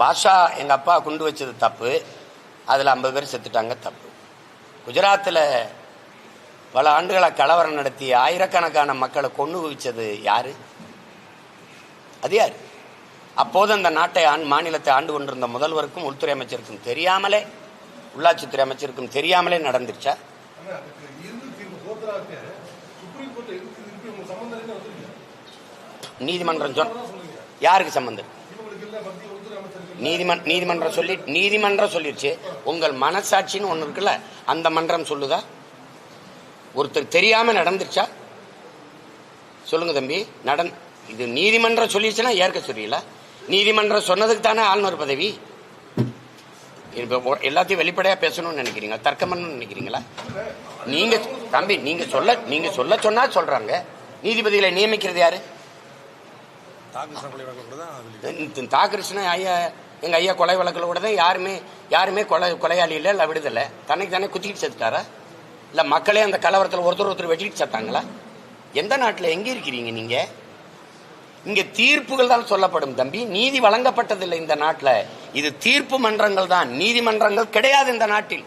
பாஷா எங்க அப்பா குண்டு வச்சது தப்பு. அதில் ஐம்பது பேர் செத்துட்டாங்க தப்பு. குஜராத்தில் பல ஆண்டுகளாக கலவரம் நடத்தி ஆயிரக்கணக்கான மக்களை கொண்டு குவிச்சது யாரு? அது யார்? அப்போது அந்த நாட்டை ஆண் மாநிலத்தை ஆண்டு கொண்டிருந்த முதல்வருக்கும் உள்துறை அமைச்சருக்கும் தெரியாமலே உள்ளாட்சித்துறை அமைச்சருக்கும் தெரியாமலே நடந்துருச்சா? நீதிமன்றம் சொன்ன யாருக்கு சம்பந்தம்? நீதிமன் நீதிமன்றம் சொல்லி நீதிமன்றம் சொல்லிருச்சு. உங்கள் மனசாட்சின்னு ஒன்று இருக்குல்ல அந்த மன்றம் சொல்லுதா? ஒருத்தர் தெரியாம நடந்துருச்சா? சொல்லுங்க தம்பி. நடந் இது நீதிமன்றம் சொல்லிடுச்சுன்னா ஏற்க சொல்லியில நீதிமன்றம் சொன்னதுக்கு தானே ஆளுநர் பதவி? இப்போ எல்லாத்தையும் வெளிப்படையாக பேசணும்னு நினைக்கிறீங்க தர்க்கம் பண்ணணும்னு நினைக்கிறீங்களா? நீங்க தம்பி நீங்க சொல்ல நீங்க சொல்ல சொன்னா சொல்றாங்க. நீதிபதிகளை நியமிக்கிறது யாரு தாக்கல் கொலை வழக்கு கூட தான் இந்த தாகிருஷ்ணன் ஐயா எங்க ஐயா கொலை வழக்கில் கூட தான் யாருமே யாருமே கொலை கொலையாளி இல்லை இல்லை விடுதலை. தன்னைக்கு தானே குத்திக்கிட்டு செத்துட்டாரா? இல்லை மக்களே அந்த கலவரத்தில் ஒருத்தர் ஒருத்தர் வெட்டிக்கிட்டு செத்தாங்களா? எந்த நாட்டில் எங்கே இருக்கிறீங்க நீங்கள் இங்கே தீர்ப்புகள் தான் சொல்லப்படும் தம்பி. நீதி வழங்கப்பட்டதில்லை இந்த நாட்டில். இது தீர்ப்பு மன்றங்கள் தான். நீதிமன்றங்கள் கிடையாது இந்த நாட்டில்.